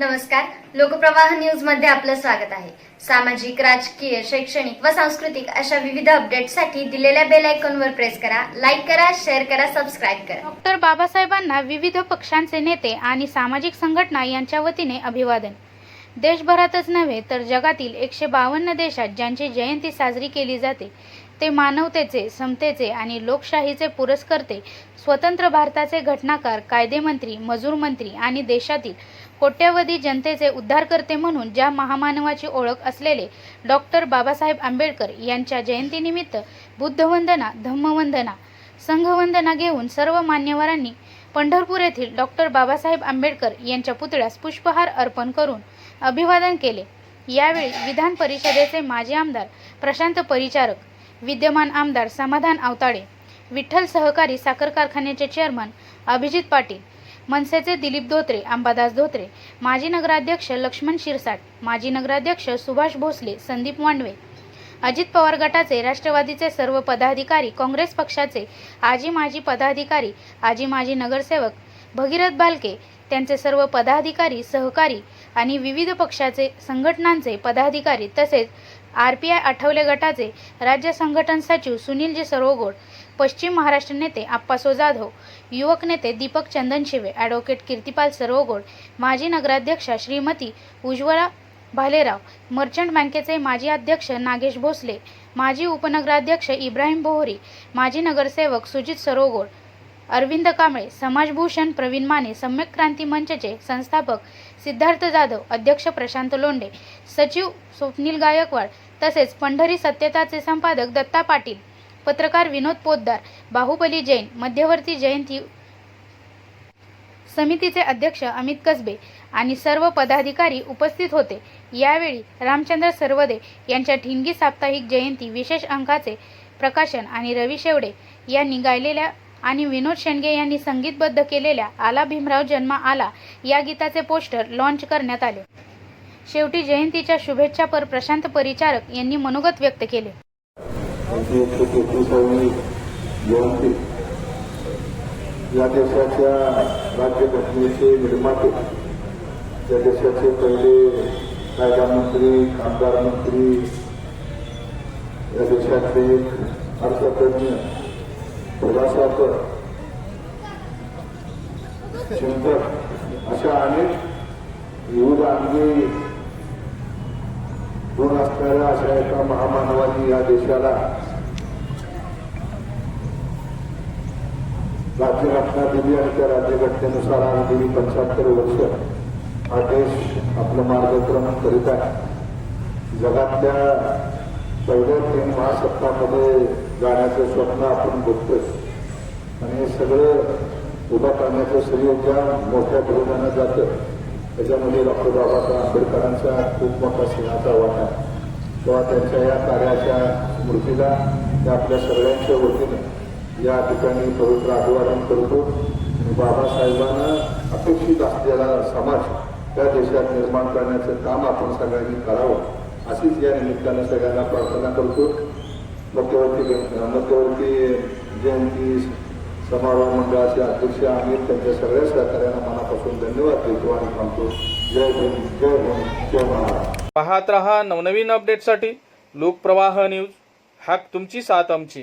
नमस्कार. लोकप्रवाह न्यूजमध्ये आपलं स्वागत आहे. सामाजिक राजकीय शैक्षणिक व सांस्कृतिक अशा विविध अपडेटसाठी दिलेल्या बेल आयकॉनवर प्रेस करा लाईक करा शेअर करा सबस्क्राईब करा. डॉक्टर बाबासाहेबांना विविध पक्षांचे नेते आणि सामाजिक संघटना यांच्या वतीने अभिवादन. देशभरातच नव्हे तर जगातील एकशे बावन्न देशात ज्यांची जयंती साजरी केली जाते ते मानवतेचे समतेचे आणि लोकशाहीचे पुरस्कर्ते स्वतंत्र भारताचे घटनाकार कायदेमंत्री मजूर मंत्री आणि देशातील कोट्यवधी जनतेचे उद्धारकर्ते म्हणून ज्या महामानवाची ओळख असलेले डॉक्टर बाबासाहेब आंबेडकर यांच्या जयंतीनिमित्त बुद्धवंदना धम्मवंदना संघवंदना घेऊन सर्व मान्यवरांनी पंढरपूर येथील डॉक्टर बाबासाहेब आंबेडकर यांच्या पुतळ्यास पुष्पहार अर्पण करून अभिवादन केले. यावेळी विधान परिषदेचे माजी आमदार प्रशांत परिचारक विद्यमान आमदार समाधान आवताडे विठ्ठल सहकारी साखर कारखान्याचे चेअरमन अभिजित पाटील मनसेचे दिलीप धोत्रे अंबादास धोत्रे माजी नगराध्यक्ष लक्ष्मण शिरसाट माजी नगराध्यक्ष सुभाष भोसले संदीप मांडवे अजित पवार गटाचे राष्ट्रवादीचे सर्व पदाधिकारी काँग्रेस पक्षाचे आजी माजी पदाधिकारी आजी माजी नगरसेवक भगीरथ बालके त्यांचे सर्व पदाधिकारी सहकारी आणि विविध पक्षाचे संघटनांचे पदाधिकारी तसेच आर पी आय आठवले गटाचे राज्य संघटन सचिव सुनीलजी सरोगोड पश्चिम महाराष्ट्र नेते आप्पासो जाधव युवक नेते दीपक चंदनशिवे ॲडव्होकेट कीर्तिपाल सरोगोड माजी नगराध्यक्षा श्रीमती उज्ज्वला भालेराव मर्चंट बँकेचे माजी अध्यक्ष नागेश भोसले माजी उपनगराध्यक्ष इब्राहिम बोहरी माजी नगरसेवक सुजित सरोगोड अरविंद कांबळे समाजभूषण प्रवीण माने सम्यक क्रांती मंचचे संस्थापक सिद्धार्थ जाधव अध्यक्ष प्रशांत लोंढे सचिव स्वप्नील गायकवाड तसेच पंढरी सत्यताचे संपादक दत्ता पाटील पत्रकार विनोद पोद्दार बाहुबली जैन मध्यवर्ती जयंती समितीचे अध्यक्ष अमित कसबे आणि सर्व पदाधिकारी उपस्थित होते. यावेळी रामचंद्र सर्वदे यांच्या ठिणगी साप्ताहिक जयंती विशेष अंकाचे प्रकाशन आणि रवी शेवडे यांनी गायलेल्या आणि विनोद शेंडगे यांनी संगीतबद्ध केलेल्या आला भीमराव जन्मा आला या गीताचे पोस्टर लॉन्च करण्यात आले. शेवटी जयंतीच्या शुभेच्छापर प्रशांत परिचारक यांनी मनोगत व्यक्त केले. या देशाच्या राज्यघटनेचे निर्माते या देशाचे पहिले कायदामंत्री कामगार मंत्री या देशातले एक अर्थतज्ञ प्रवासाकर चिंतक अशा अनेक विविध अंगी गुण असणाऱ्या अशा एका महामानवानी या देशाला राज्यघटना दिली आणि त्या राज्यघटनेनुसार आज गेली पंच्याहत्तर वर्ष. हा देश आपलं मार्गक्रमण करीत आहे. जगातल्या पहिल्या तीन महासत्तामध्ये जाण्याचं स्वप्न आपण बघतोय. आणि हे सगळं उभं करण्याचं श्रेय ज्या मोठ्या बहुमानात जातं. त्याच्यामध्ये डॉक्टर बाबासाहेब आंबेडकरांचा खूप मोठा सिंहाचा वाटा आहे. त्यांच्या या कार्याच्या स्मृतीला त्या आपल्या सगळ्यांच्या वतीने या ठिकाणी पवित्र अभिवादन करतो. आणि बाबासाहेबांना अपेक्षित असलेला समाज त्या देशात निर्माण करण्याचं काम आपण सगळ्यांनी करावं अशीच या निमित्तानं सगळ्यांना प्रार्थना करतो. मध्यवर्ती मध्यवर्ती जयंती समारोह मंडळाचे अध्यक्ष आम्ही त्यांच्या सगळ्या सहकार्यांना मनापासून धन्यवाद देतो आणि सांगतो जय भीम जय भीम जय महाराज पाहत रहा नवनवीन अपडेटसाठी लोकप्रवाह न्यूज हॅक तुमची साथ आमची.